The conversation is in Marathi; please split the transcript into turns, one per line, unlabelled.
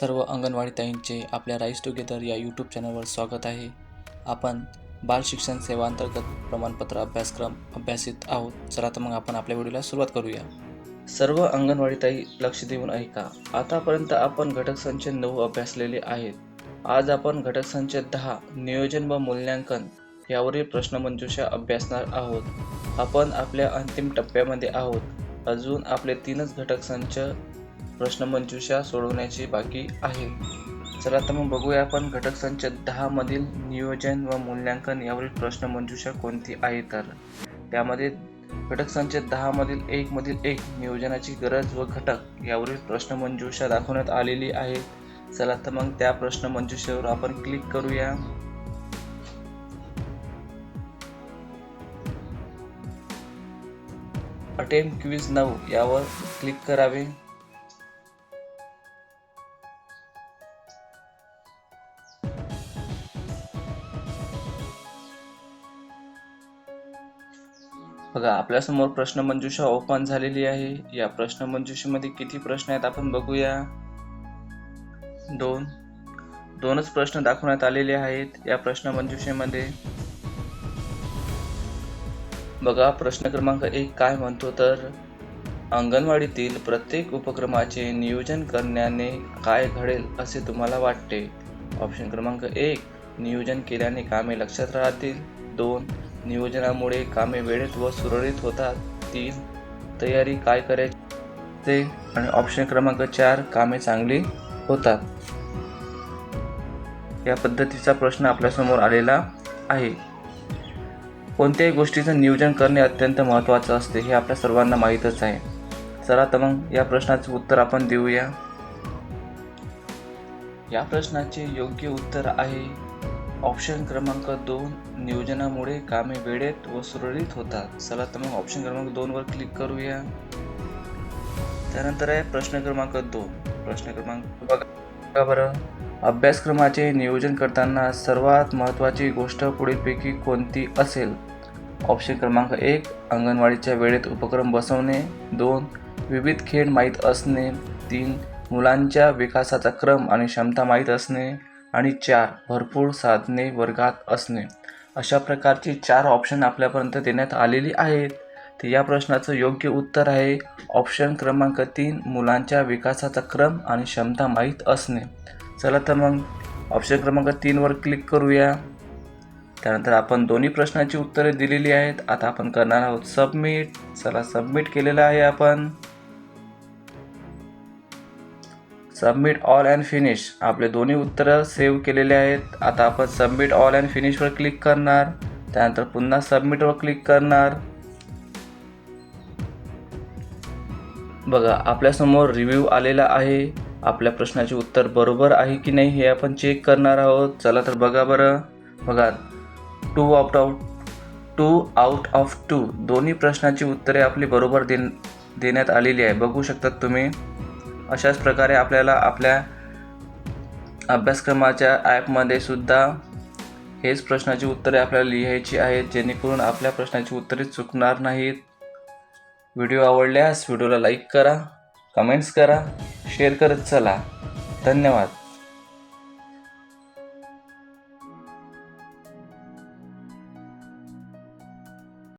सर्व अंगणवाडी ताईंचे आपल्या राईस टुगेदर या यूट्यूब चॅनलवर स्वागत आहे. आपण बाल शिक्षण सेवा अंतर्गत प्रमाणपत्र अभ्यासक्रम अभ्यासित आहोत. चला तर मग आपण आपल्या व्हिडिओला सुरुवात करूया. सर्व अंगणवाडी ताई लक्ष देऊन ऐका. आतापर्यंत आपण घटक संच नऊ अभ्यासलेले आहेत. आज आपण घटक संच दहा नियोजन व मूल्यांकन यावरील प्रश्नमंजुषा अभ्यासणार आहोत. आपण आपल्या अंतिम टप्प्यामध्ये आहोत. अजून आपले तीनच घटक संच प्रश्नमंजुषा सोडवण्याची बाकी आहे. चला तर मग बघूया आपण घटक संच दहा मधील नियोजन व मूल्यांकन यावरील प्रश्नमंजुषा कोणती आहे तर? त्यामध्ये घटक संच दहा मधील एक मधील एक नियोजनाची गरज व घटक यावरील प्रश्नमंजुषा दाखवण्यात आलेली आहे. चला तर मग त्या प्रश्नमंजुषेवर आपण क्लिक करूया. अटेम्प क्विज नऊ यावर क्लिक करावे. बघा आपल्यासमोर प्रश्नमंजुषा ओपन झालेली आहे. या प्रश्नमंजुषेमध्ये किती प्रश्न आहेत आपण बघूया. दोन. दोनच प्रश्न दाखवण्यात आलेले आहेत या प्रश्नमंजुषेमध्ये बघा प्रश्न क्रमांक एक काय म्हणतो तर अंगणवाडीतील प्रत्येक उपक्रमाचे नियोजन करण्याने काय घडेल असे तुम्हाला वाटते? ऑप्शन क्रमांक एक नियोजन केल्याने कामे लक्षात राहतील. दोन नियोजनामुळे कामे वेळेत व सुरळीत होतात. तीन तयारी काय करायचे? आणि ऑप्शन क्रमांक चार कामे चांगली होतात. या पद्धतीचा प्रश्न आपल्यासमोर आलेला आहे. कोणत्याही गोष्टीचं नियोजन करणे अत्यंत महत्त्वाचं असते हे आपल्या सर्वांना माहीतच आहे. चला तर मग या प्रश्नाचं उत्तर आपण देऊया. या प्रश्नाचे योग्य उत्तर आहे ऑप्शन क्रमांक दोन नियोजनामुळे कामे वेळेत व सुरळीत होतात. चला तर मग ऑप्शन क्रमांक दोनवर क्लिक करूया. त्यानंतर आहे प्रश्न क्रमांक दोन. प्रश्न क्रमांक बघा बरं. अभ्यासक्रमाचे नियोजन करताना सर्वात महत्त्वाची गोष्ट पुढीलपैकी कोणती असेल? ऑप्शन क्रमांक एक अंगणवाडीच्या वेळेत उपक्रम बसवणे. दोन विविध खेळ माहीत असणे. तीन मुलांच्या विकासाचा क्रम आणि क्षमता माहीत असणे. आणि चार भरपूर साधने वर्गात असणे. अशा प्रकारची चार ऑप्शन आपल्यापर्यंत देण्यात आलेली आहेत. तर या प्रश्नाचं योग्य उत्तर आहे ऑप्शन क्रमांक तीन मुलांच्या विकासाचा क्रम आणि क्षमता माहीत असणे. चला तर मग ऑप्शन क्रमांक तीनवर क्लिक करूया. त्यानंतर आपण दोन्ही प्रश्नाची उत्तरे दिलेली आहेत. आता आपण करणार आहोत सबमिट चला सबमिट केलेलं आहे आपण. सबमिट ऑल अँड फिनिश आपले दोन्ही उत्तरं सेव्ह केलेले आहेत. आता आपण सबमिट ऑल अँड फिनिशवर क्लिक करणार. त्यानंतर पुन्हा सबमिटवर क्लिक करणार. बघा आपल्यासमोर रिव्ह्यू आलेला आहे. आपल्या प्रश्नाचे उत्तर बरोबर आहे की नाही हे आपण चेक करणार आहोत. चला तर बघा बरं. बघा two out of two out of two दोन्ही प्रश्नाची उत्तरे आपली बरोबर दे देण्यात आलेली आहे. बघू शकतात तुम्ही. अशाच प्रकारे आपल्याला आपल्या अभ्यासक्रमाच्या ॲपमध्ये सुद्धा हेच प्रश्नाची उत्तरे आपल्याला लिहायची आहेत जेणेकरून आपल्या प्रश्नाची उत्तरे चुकणार नाहीत. व्हिडिओ आवडल्यास व्हिडिओला लाईक करा कमेंट्स करा शेअर करत चला. धन्यवाद.